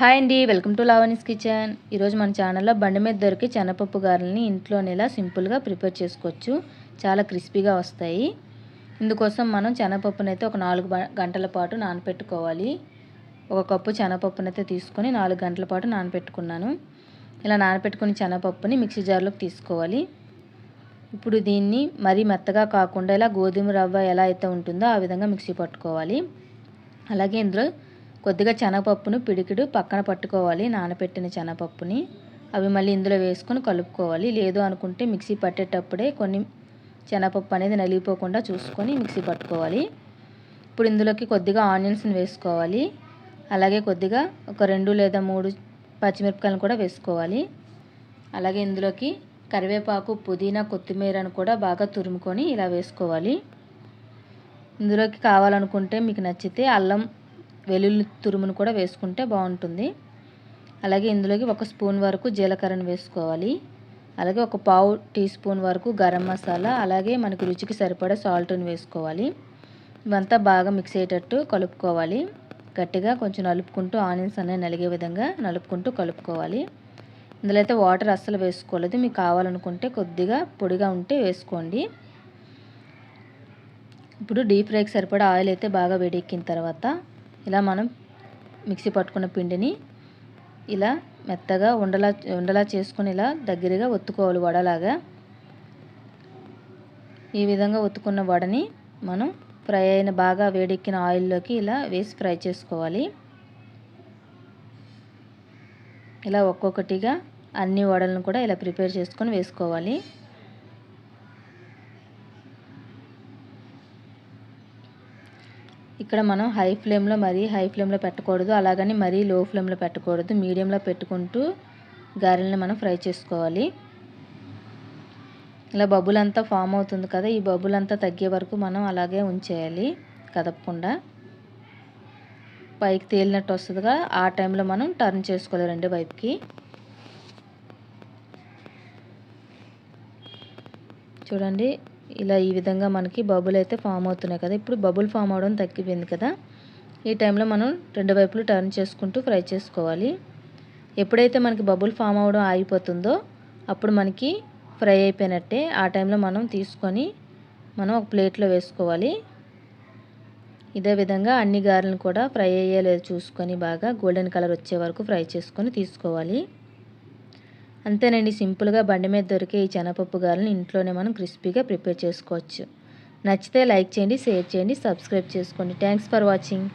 Hi అండి welcome to లావణీస్ kitchen. ఈరోజు మన ఛానల్లో బండి మీద దొరికి శనగపప్పు గారెల్ని ఇంట్లోనేలా సింపుల్గా ప్రిపేర్ చేసుకోవచ్చు. చాలా క్రిస్పీగా వస్తాయి. ఇందుకోసం మనం శనగపప్పునైతే ఒక నాలుగు గంటల పాటు నానపెట్టుకోవాలి. ఒక కప్పు చెనపప్పునైతే తీసుకొని నాలుగు గంటల పాటు నానపెట్టుకున్నాను. ఇలా నానపెట్టుకుని శనగపప్పుని మిక్సీ జార్లోకి తీసుకోవాలి. ఇప్పుడు దీన్ని మరీ మెత్తగా కాకుండా ఇలా గోధుమ రవ్వ ఎలా అయితే ఉంటుందో ఆ విధంగా మిక్సీ పట్టుకోవాలి. అలాగే ఇందులో కొద్దిగా శనగపప్పును పిడికిడు పక్కన పట్టుకోవాలి నానబెట్టిన శనగపప్పుని. అవి మళ్ళీ ఇందులో వేసుకొని కలుపుకోవాలి. లేదు అనుకుంటే మిక్సీ పట్టేటప్పుడే కొన్ని శనగపప్పు అనేది నలిగిపోకుండా చూసుకొని మిక్సీ పట్టుకోవాలి. ఇప్పుడు ఇందులోకి కొద్దిగా ఆనియన్స్ని వేసుకోవాలి. అలాగే కొద్దిగా ఒక రెండు లేదా మూడు పచ్చిమిరపకాయలను కూడా వేసుకోవాలి. అలాగే ఇందులోకి కరివేపాకు పుదీనా కొత్తిమీరను కూడా బాగా తురుముకొని ఇలా వేసుకోవాలి. ఇందులోకి కావాలనుకుంటే మీకు నచ్చితే అల్లం వెల్లుల్లి తురుమును కూడా వేసుకుంటే బాగుంటుంది. అలాగే ఇందులోకి ఒక స్పూన్ వరకు జీలకర్రను వేసుకోవాలి. అలాగే ఒక పావు టీ స్పూన్ వరకు గరం మసాలా అలాగే మనకు రుచికి సరిపడే సాల్ట్ని వేసుకోవాలి. ఇవంతా బాగా మిక్స్ అయ్యేటట్టు కలుపుకోవాలి. గట్టిగా కొంచెం నలుపుకుంటూ ఆనియన్స్ అనేవి నలిగే విధంగా నలుపుకుంటూ కలుపుకోవాలి. ఇందులో అయితే వాటర్ అస్సలు వేసుకోలేదు. మీకు కావాలనుకుంటే కొద్దిగా పొడిగా ఉంటే వేసుకోండి. ఇప్పుడు డీప్ ఫ్రైకి సరిపడా ఆయిల్ అయితే బాగా వేడెక్కిన తర్వాత ఇలా మనం మిక్సీ పట్టుకున్న పిండిని ఇలా మెత్తగా ఉండలా ఉండలా చేసుకుని ఇలా దగ్గరగా ఒత్తుకోవాలి వడలాగా. ఈ విధంగా ఒత్తుకున్న వడని మనం ఫ్రై అయిన బాగా వేడెక్కిన ఆయిల్లోకి ఇలా వేసి ఫ్రై చేసుకోవాలి. ఇలా ఒక్కొక్కటిగా అన్ని వడలను కూడా ఇలా ప్రిపేర్ చేసుకొని వేసుకోవాలి. ఇక్కడ మనం హై ఫ్లేమ్లో మరీ హై ఫ్లేమ్లో పెట్టకూడదు. అలాగని మరీ లో ఫ్లేమ్లో పెట్టకూడదు. మీడియంలో పెట్టుకుంటూ గారెల్ని మనం ఫ్రై చేసుకోవాలి. ఇలా బబుల్ అంతా ఫామ్ అవుతుంది కదా ఈ బబుల్ అంతా తగ్గే వరకు మనం అలాగే ఉంచేయాలి కదపకుండా. పైకి తేలినట్టు వస్తుందిగా ఆ టైంలో మనం టర్న్ చేసుకోవాలి రెండు వైపుకి. చూడండి ఇలా ఈ విధంగా మనకి బబుల్ అయితే ఫామ్ అవుతున్నాయి కదా. ఇప్పుడు బబుల్ ఫామ్ అవడం తగ్గిపోయింది కదా. ఈ టైంలో మనం రెండు వైపులు టర్న్ చేసుకుంటూ ఫ్రై చేసుకోవాలి. ఎప్పుడైతే మనకి బబుల్ ఫామ్ అవడం ఆగిపోతుందో అప్పుడు మనకి ఫ్రై అయిపోయినట్టే ఆ టైంలో మనం తీసుకొని మనం ఒక ప్లేట్లో వేసుకోవాలి. ఇదే విధంగా అన్ని గారెలను కూడా ఫ్రై అయ్యే లేదు చూసుకొని బాగా గోల్డెన్ కలర్ వచ్చే వరకు ఫ్రై చేసుకొని తీసుకోవాలి. అంతేనండి సింపుల్గా బండి మీద దొరికే ఈ శనగపప్పు గారెలను ఇంట్లోనే మనం క్రిస్పీగా ప్రిపేర్ చేసుకోవచ్చు. నచ్చితే లైక్ చేయండి షేర్ చేయండి సబ్స్క్రైబ్ చేసుకోండి. Thanks for watching.